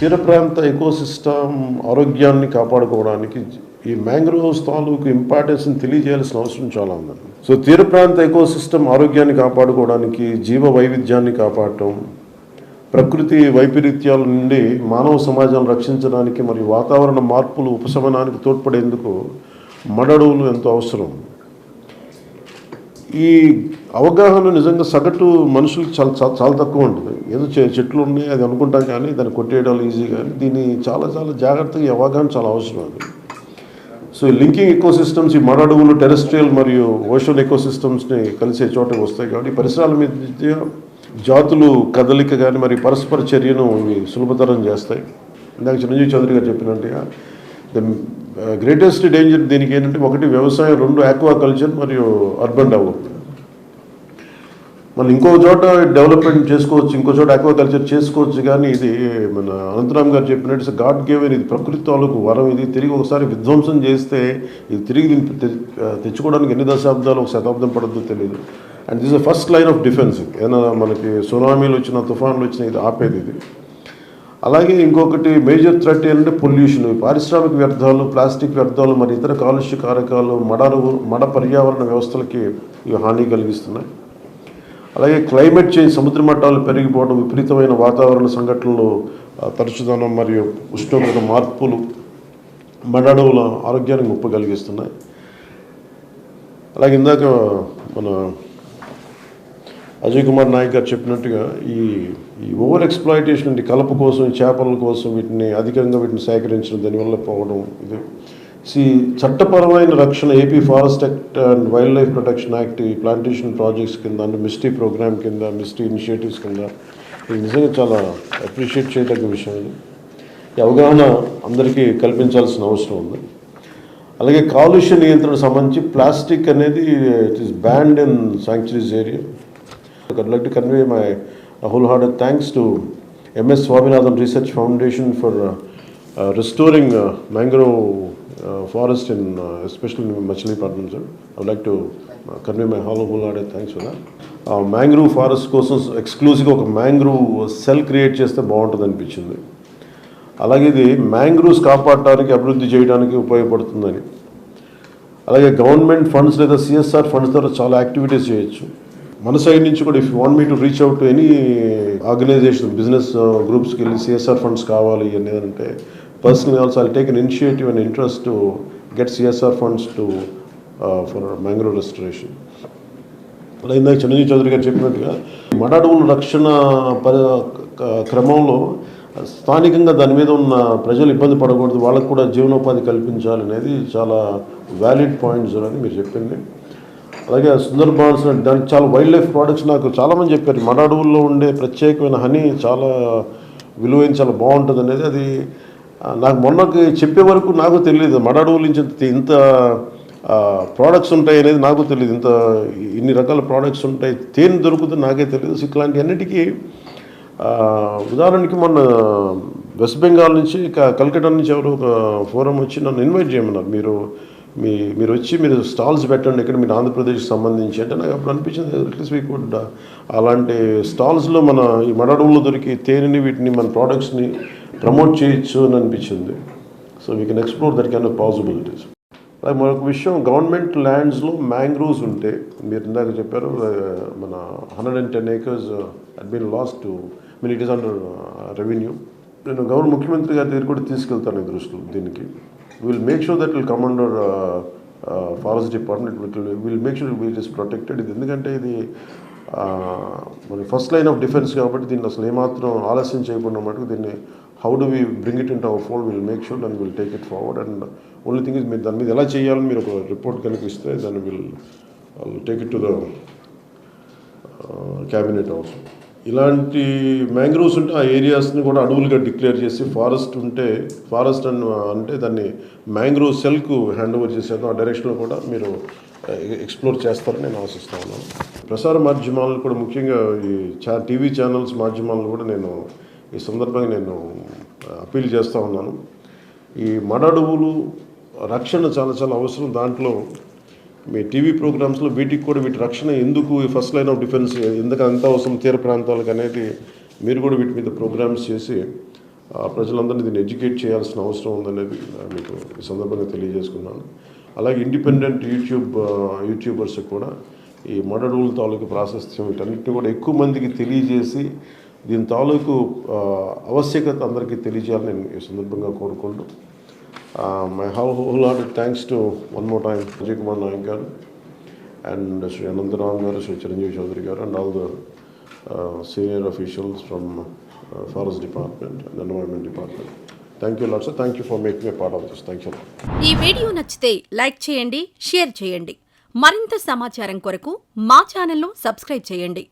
తీర ప్రాంత ఎకోసిస్టమ్ ఆరోగ్యాన్ని కాపాడుకోవడానికి ఈ మ్యాంగ్రోవ్స్ తాలూకు ఇంపార్టెన్స్ని తెలియజేయాల్సిన అవసరం చాలా ఉందండి. సో తీర ప్రాంత ఎకోసిస్టమ్ ఆరోగ్యాన్ని కాపాడుకోవడానికి జీవ వైవిధ్యాన్ని కాపాడటం ప్రకృతి వైపరీత్యాల నుండి మానవ సమాజాన్ని రక్షించడానికి మరియు వాతావరణ మార్పులు ఉపశమనానికి తోడ్పడేందుకు మడడువులు ఎంతో అవసరం. ఈ అవగాహన నిజంగా సగటు మనుషులకి చాలా చాలా చాలా తక్కువ ఉంటుంది. ఏదో చెట్లు ఉన్నాయి అది అనుకుంటాం కానీ దాన్ని కొట్టేయడం ఈజీ కానీ దీన్ని చాలా చాలా జాగ్రత్తగా ఈ అవగాహన చాలా అవసరం అది. సో లింకింగ్ లింకింగ్ ఎకోసిస్టమ్స్ ఈ మడడువులు టెరెస్ట్రియల్ మరియు ఓషన్ ఎకోసిస్టమ్స్ని కలిసే చోట వస్తాయి కాబట్టి పరిసరాల మీద జాతులు కదలిక కానీ మరి పరస్పర చర్యను ఇవి సులభతరం చేస్తాయి. ఇందాక చిరంజీవి చౌదరి గారు చెప్పినట్టుగా ద గ్రేటెస్ట్ డేంజర్ దీనికి ఏంటంటే ఒకటి వ్యవసాయం రెండు ఆక్వా కల్చర్ మరియు అర్బన్ డెవలప్మెంట్ మళ్ళీ ఇంకో చోట డెవలప్మెంట్ చేసుకోవచ్చు ఇంకో చోట అక్వాకల్చర్ చేసుకోవచ్చు కానీ ఇది మన అనంతరామ్ గారు చెప్పినట్టు గాడ్ గేవెన్ ఇది ప్రకృతి తాలూకు వరం. ఇది తిరిగి ఒకసారి విధ్వంసం చేస్తే ఇది తిరిగి దీన్ని తెచ్చుకోవడానికి ఎన్ని దశాబ్దాలు ఒక శతాబ్దం పడుతుందో తెలియదు and this first line of defence ఏదైనా మనకి సునామీలు వచ్చిన తుఫాన్లు వచ్చిన ఇది ఆపేది ఇది. అలాగే ఇంకొకటి మేజర్ థ్రెట్ ఏంటంటే పొల్యూషన్ పారిశ్రామిక వ్యర్థాలు ప్లాస్టిక్ వ్యర్థాలు మరి ఇతర కాలుష్య కారకాలు మడ మడ పర్యావరణ వ్యవస్థలకి ఇవి హాని కలిగిస్తున్నాయి. అలాగే క్లైమేట్ చేంజ్ సముద్ర మట్టాలు పెరిగిపోవడం విపరీతమైన వాతావరణ సంఘటనలు తరచుదనం మరియు ఉష్ణోగ్రత మార్పులు మడడవుల ఆరోగ్యానికి ముప్పు కలిగిస్తున్నాయి. అలాగే ఇందాక మన అజయ్ కుమార్ నాయక్ గారు చెప్పినట్టుగా ఈ ఈ ఓవర్ ఎక్స్ప్లాయిటేషన్ అంటే కలప కోసం చేపల కోసం వీటిని అధికంగా వీటిని సేకరించడం దానివల్ల పోవడం ఇది సి చట్టపరమైన రక్షణ AP forest act and wildlife protection act ఈ ప్లాంటేషన్ ప్రాజెక్ట్స్ కింద అంటే మిస్టీ ప్రోగ్రామ్ కింద మిస్టీ ఇనిషియేటివ్స్ కింద. ఇది నిజంగా చాలా అప్రిషియేట్ చేయదగ్గ విషయం ఇది. ఈ అవగాహన అందరికీ కల్పించాల్సిన అవసరం ఉంది. అలాగే కాలుష్య నియంత్రణ సంబంధించి ప్లాస్టిక్ అనేది it is banned in sanctuaries area I'd like to convey my wholehearted thanks to MS Swaminathan Research Foundation for uh, uh, restoring uh, mangrove Uh, forest in uh, especially in Machilipatnam, sir. I would like to uh, convey my whole wholehearted thanks for that. Uh, కోసం ఎక్స్క్లూజివ్గా ఒక mangrove cell create చేస్తే బాగుంటుంది అనిపించింది అలాగే ఇది mangroves కాపాడటానికి అభివృద్ధి చేయడానికి ఉపయోగపడుతుందని అలాగే గవర్నమెంట్ ఫండ్స్ లేదా సిఎస్ఆర్ ఫండ్స్ ద్వారా చాలా యాక్టివిటీస్ చేయొచ్చు మన సైడ్ నుంచి కూడా if want me to reach out any organisation business గ్రూప్స్కి వెళ్ళి సిఎస్ఆర్ ఫండ్స్ కావాలి అని అంటే personal also I take an initiative and interest to get CSR funds to for mangrove restoration అలా ఇందాక చిరంజీవి చౌదరి గారు చెప్పినట్టుగా మడడవుల రక్షణ ప క- క్రమంలో స్థానికంగా దాని మీద ఉన్న ప్రజలు ఇబ్బంది పడకూడదు వాళ్ళకు కూడా జీవనోపాధి కల్పించాలనేది చాలా వ్యాలిడ్ పాయింట్స్ అని మీరు చెప్పింది. అలాగే సుందర్బాన్స్ దానికి చాలా వైల్డ్ లైఫ్ ప్రోడక్ట్స్ నాకు చాలామంది చెప్పారు. మడ అడవుల్లో ఉండే ప్రత్యేకమైన హనీ చాలా విలువైన చాలా బాగుంటుంది అనేది అది నాకు మొన్నకి చెప్పే వరకు నాకు తెలియదు. మడ అడవుల నుంచి ఇంత- ప్రోడక్ట్స్ ఉంటాయి అనేది నాకు తెలియదు. ఇంత ఇన్ని రకాల ప్రోడక్ట్స్ ఉంటాయి. తేనె దొరుకుతుంది నాకే తెలియదు. సో ఇట్లాంటి అన్నిటికీ ఉదాహరణకి మొన్న వెస్ట్ బెంగాల్ నుంచి కలకటా నుంచి ఎవరు ఒక ఫోరం వచ్చి నన్ను ఇన్వైట్ చేయమన్నారు. మీరు మీ మీరు వచ్చి మీరు స్టాల్స్ పెట్టండి. ఇక్కడ మీరు ఆంధ్రప్రదేశ్కి సంబంధించి అంటే నాకు అప్పుడు అనిపించింది అట్లీస్ట్ వీ కుడ్ అలాంటి స్టాల్స్లో మన ఈ మడడవుల్లో దొరికి తేనెని వీటిని మన ప్రోడక్ట్స్ని ప్రమోట్ చేయొచ్చు అని అనిపించింది. So we can explore that can possibilities అలాగే మరొక విషయం గవర్నమెంట్ ల్యాండ్స్లో మ్యాంగ్రోవ్స్ ఉంటే మీరు ఇందాక చెప్పారు మన hundred and ten acres at been lost to mean it is under revenue నేను గవర్నమెంట్ ముఖ్యమంత్రి గారి దగ్గర కూడా తీసుకెళ్తాను ఈ దృష్టిలో దీనికి. Will make sure that will come under forest department will make sure will is protected ఇది ఎందుకంటే ఇది మరి ఫస్ట్ లైన్ ఆఫ్ డిఫెన్స్ కాబట్టి దీన్ని అసలు ఏమాత్రం ఆలస్యం చేయకుండా మటుకు దీన్ని how do we bring it in our fold will make sure and will take it forward and only thing is మీరు దాని మీద ఎలా చేయాలని మీరు ఒక రిపోర్ట్ కనుక ఇస్తే దాన్ని will take it to the cabinet also ఇలాంటి మ్యాంగ్రోవ్స్ ఉంటే ఆ ఏరియాస్ని కూడా అడవులుగా డిక్లేర్ చేసి ఫారెస్ట్ ఉంటే ఫారెస్ట్ అని అంటే దాన్ని మ్యాంగ్రోవ్ సెల్కు హ్యాండ్ ఓవర్ చేసేది ఆ డైరెక్షన్లో కూడా మీరు uh, ఎక్స్ప్లోర్ చేస్తారని నేను ఆశిస్తా ఉన్నాను. ప్రసార మాధ్యమాలను కూడా ముఖ్యంగా ఈ చా టీవీ ఛానల్స్ మాధ్యమాలను కూడా నేను ఈ సందర్భంగా నేను అప్పీల్ చేస్తూ ఉన్నాను. ఈ మడడువులు రక్షణ చాలా చాలా అవసరం దాంట్లో. మీ టీవీ ప్రోగ్రామ్స్లో వీటికి కూడా వీటి రక్షణ ఎందుకు ఈ ఫస్ట్ లైన్ ఆఫ్ డిఫెన్స్ ఎందుకు అంత అవసరం తీర ప్రాంతాలకు అనేది మీరు కూడా వీటి మీద ప్రోగ్రామ్స్ చేసి ప్రజలందరినీ దీన్ని ఎడ్యుకేట్ చేయాల్సిన అవసరం ఉందనేది మీకు ఈ సందర్భంగా తెలియజేసుకున్నాను. అలాగే ఇండిపెండెంట్ యూట్యూబ్ యూట్యూబర్స్ కూడా ఈ మడడూల తాలూకు ప్రాశస్త్యం వీటన్నిటిని కూడా ఎక్కువ మందికి తెలియజేసి దీని తాలూకు ఆవశ్యకత అందరికీ తెలియజేయాలని నేను ఈ సందర్భంగా కోరుకుంటూ my how whole heart thanks to one more time Ajay Kumar Naik గారు అండ్ శ్రీ అనంతరామ్ గారు శ్రీ చిరంజీవి చౌదరి గారు and all the senior officials from forest department and environment department thank you lot sir thank you for making a part of this thank you ఈ video నచ్చితే like చేయండి share చేయండి. మరింత సమాచారం కొరకు మా ఛానల్ను సబ్స్క్రైబ్ చేయండి.